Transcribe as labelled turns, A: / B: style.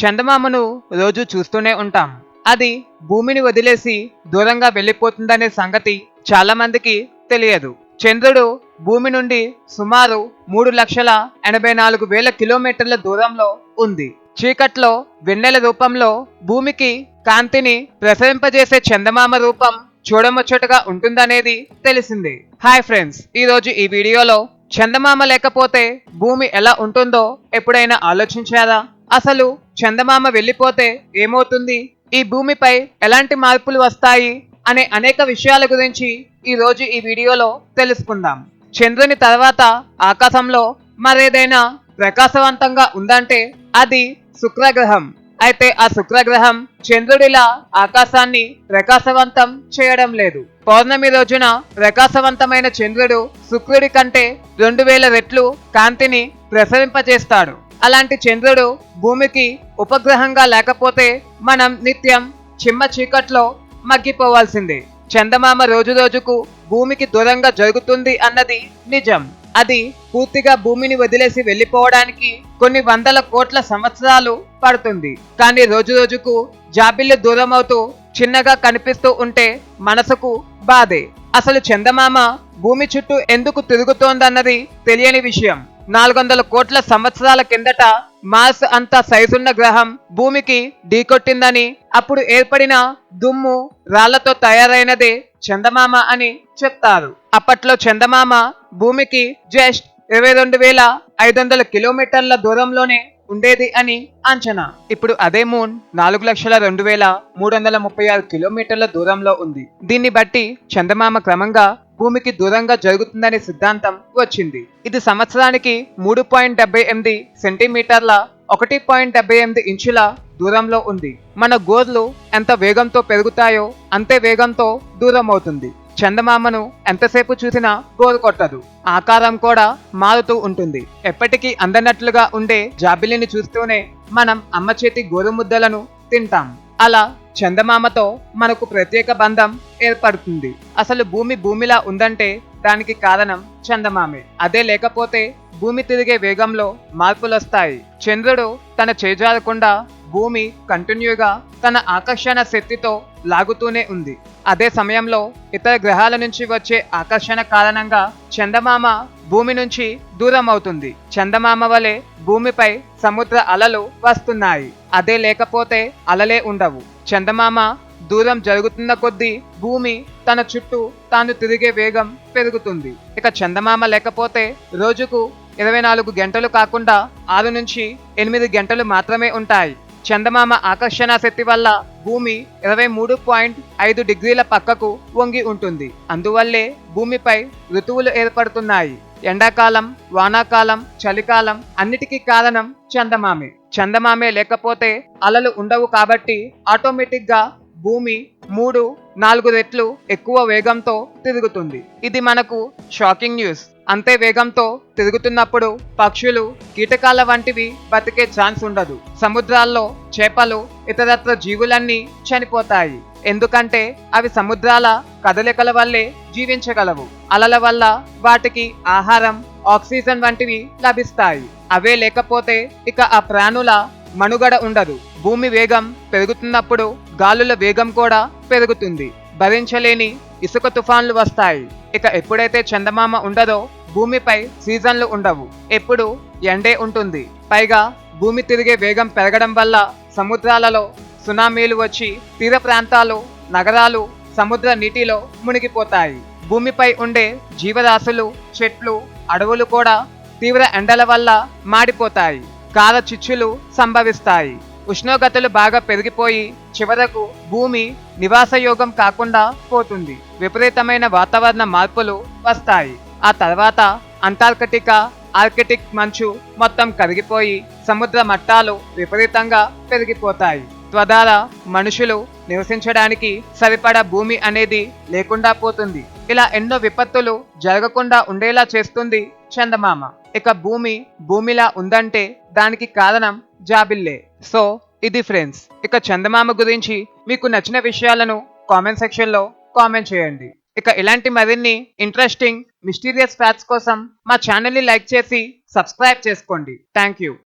A: చందమామను రోజు చూస్తూనే ఉంటాం. అది భూమిని వదిలేసి దూరంగా వెళ్ళిపోతుందనే సంగతి చాలా మందికి తెలియదు. చంద్రుడు భూమి నుండి సుమారు మూడు లక్షల ఎనభై నాలుగు వేల కిలోమీటర్ల దూరంలో ఉంది. చీకట్లో వెన్నెల రూపంలో భూమికి కాంతిని ప్రసరింపజేసే చందమామ రూపం చూడముచ్చటగా ఉంటుందనేది తెలిసింది. హాయ్ ఫ్రెండ్స్ ఈరోజు ఈ వీడియోలో చందమామ లేకపోతే భూమి ఎలా ఉంటుందో ఎప్పుడైనా ఆలోచించారా? అసలు చందమామ వెళ్ళిపోతే ఏమవుతుంది? ఈ భూమిపై ఎలాంటి మార్పులు వస్తాయి? అనే అనేక విషయాల గురించి ఈ రోజు ఈ వీడియోలో తెలుసుకుందాం. చంద్రుని తర్వాత ఆకాశంలో మరేదైనా ప్రకాశవంతంగా ఉందంటే అది శుక్రగ్రహం. అయితే ఆ శుక్రగ్రహం చంద్రుడిలా ఆకాశాన్ని ప్రకాశవంతం చేయడం లేదు. పౌర్ణమి రోజున ప్రకాశవంతమైన చంద్రుడు శుక్రుడి కంటే రెండు వేల రెట్లు కాంతిని ప్రసరింపజేస్తాడు. అలాంటి చంద్రుడు భూమికి ఉపగ్రహంగా లేకపోతే మనం నిత్యం చిమ్మ చీకట్లో మగ్గిపోవాల్సిందే. చందమామ రోజు రోజుకు భూమికి దూరంగా జరుగుతుంది అన్నది నిజం. అది పూర్తిగా భూమిని వదిలేసి వెళ్ళిపోవడానికి కొన్ని వందల కోట్ల సంవత్సరాలు పడుతుంది. కానీ రోజు రోజుకు జాబిల్లు దూరం అవుతూ చిన్నగా కనిపిస్తూ ఉంటే మనసుకు బాధే. అసలు చందమామ భూమి చుట్టూ ఎందుకు తిరుగుతోందన్నది తెలియని విషయం. నాలుగు వందల కోట్ల సంవత్సరాల కిందట మార్స్ అంత సైజున్న గ్రహం భూమికి ఢీకొట్టిందని అప్పుడు ఏర్పడిన దుమ్ము రాళ్ళతో తయారైనదే చందమామ అని చెప్తారు. అప్పట్లో చందమామ భూమికి జస్ట్ ఇరవై రెండు వేల ఐదు వందల కిలోమీటర్ల దూరంలోనే ఉండేది అని అంచనా. ఇప్పుడు అదే మూన్ నాలుగు లక్షల రెండు వేల మూడు వందల ముప్పై ఆరు కిలోమీటర్ల దూరంలో ఉంది. దీన్ని బట్టి చందమామ క్రమంగా భూమికి దూరంగా జరుగుతుందనే సిద్ధాంతం వచ్చింది. ఇది సంవత్సరానికి మూడు పాయింట్ డెబ్బై ఎనిమిది సెంటీమీటర్ల ఒకటి పాయింట్ డెబ్బై ఎనిమిది ఇంచుల దూరంలో ఉంది. మన గోర్లు ఎంత వేగంతో పెరుగుతాయో అంతే వేగంతో దూరం అవుతుంది చందమామను ఎంతసేపు చూసినా గోరు కొట్టదు. ఆకారం కూడా మారుతూ ఉంటుంది. ఎప్పటికీ అందనట్లుగా ఉండే జాబిలిని చూస్తూనే మనం అమ్మ చేతి గోరు ముద్దలను తింటాం. అలా చందమామతో మనకు ప్రత్యేక బంధం ఏర్పడుతుంది. అసలు భూమి భూమిలా ఉందంటే దానికి కారణం చందమామే. అదే లేకపోతే భూమి తిరిగే వేగంలో మార్పులు వస్తాయి చంద్రుడు తన చేజారకుండా భూమి కంటిన్యూగా తన ఆకర్షణ శక్తితో లాగుతూనే ఉంది. అదే సమయంలో ఇతర గ్రహాల నుంచి వచ్చే ఆకర్షణ కారణంగా చందమామ భూమి నుంచి దూరం అవుతుంది. చందమామ వలె భూమిపై సముద్ర అలలు వస్తున్నాయి. అదే లేకపోతే అలలే ఉండవు. చందమామ దూరం జరుగుతున్న కొద్దీ భూమి తన చుట్టూ తాను తిరిగే వేగం పెరుగుతుంది. ఇక చందమామ లేకపోతే రోజుకు ఇరవై నాలుగు గంటలు కాకుండా ఆరు నుంచి ఎనిమిది గంటలు మాత్రమే ఉంటాయి. చందమామ ఆకర్షణ శక్తి వల్ల భూమి ఇరవై మూడు పాయింట్ ఐదు డిగ్రీల పక్కకు వంగి ఉంటుంది. అందువల్లే భూమిపై ఋతువులు ఏర్పడుతున్నాయి. ఎండాకాలం వానాకాలం చలికాలం అన్నిటికీ కారణం చందమామే. చందమామే లేకపోతే అలలు ఉండవు కాబట్టి ఆటోమేటిక్గా భూమి మూడు నాలుగు రెట్లు ఎక్కువ వేగంతో తిరుగుతుంది. ఇది మనకు షాకింగ్ న్యూస్. అంతే వేగంతో తిరుగుతున్నప్పుడు పక్షులు కీటకాల వంటివి బతికే ఛాన్స్ ఉండదు. సముద్రాల్లో చేపలు ఇతరత్ర జీవులన్నీ చనిపోతాయి. ఎందుకంటే అవి సముద్రాల కదలికల వల్లే జీవించగలవు. అలల వల్ల వాటికి ఆహారం ఆక్సిజన్ వంటివి లభిస్తాయి. అవే లేకపోతే ఇక ఆ ప్రాణుల మనుగడ ఉండదు. భూమి వేగం పెరుగుతున్నప్పుడు గాలుల వేగం కూడా పెరుగుతుంది. భరించలేని ఇసుక తుఫాన్లు వస్తాయి. ఇక ఎప్పుడైతే చందమామ ఉండదో భూమిపై సీజన్లు ఉండవు. ఎప్పుడు ఎండే ఉంటుంది. పైగా భూమి తిరిగే వేగం పెరగడం వల్ల సముద్రాలలో సునామీలు వచ్చి తీర ప్రాంతాలు నగరాలు సముద్ర నీటిలో మునిగిపోతాయి. భూమిపై ఉండే జీవరాశులు చెట్లు అడవులు కూడా తీవ్ర ఎండల వల్ల మాడిపోతాయి. కాల చిచ్చులు సంభవిస్తాయి. ఉష్ణోగ్రతలు బాగా పెరిగిపోయి చివరకు భూమి నివాసయోగం కాకుండా పోతుంది. విపరీతమైన వాతావరణ మార్పులు వస్తాయి. ఆ తర్వాత అంటార్కిటికా ఆర్కిటిక్ మంచు మొత్తం కరిగిపోయి సముద్ర మట్టాలు విపరీతంగా పెరిగిపోతాయి. త్వదాల మనుషులు నివసించడానికి సరిపడా భూమి అనేది లేకుండా పోతుంది. ఇలా ఎన్నో విపత్తులు జరగకుండా ఉండేలా చేస్తుంది చందమామ. ఇక భూమి భూమిలా ఉందంటే దానికి కారణం జాబిల్లే. సో ఇది ఫ్రెండ్స్ ఇక చందమామ గురించి మీకు నచ్చిన విషయాలను కామెంట్ సెక్షన్లో కామెంట్ చేయండి. ఇక ఇలాంటి మరిన్ని ఇంట్రెస్టింగ్ మిస్టీరియస్ ఫ్యాక్ట్స్ కోసం మా ఛానల్ని లైక్ చేసి సబ్స్క్రైబ్ చేసుకోండి. Thank you.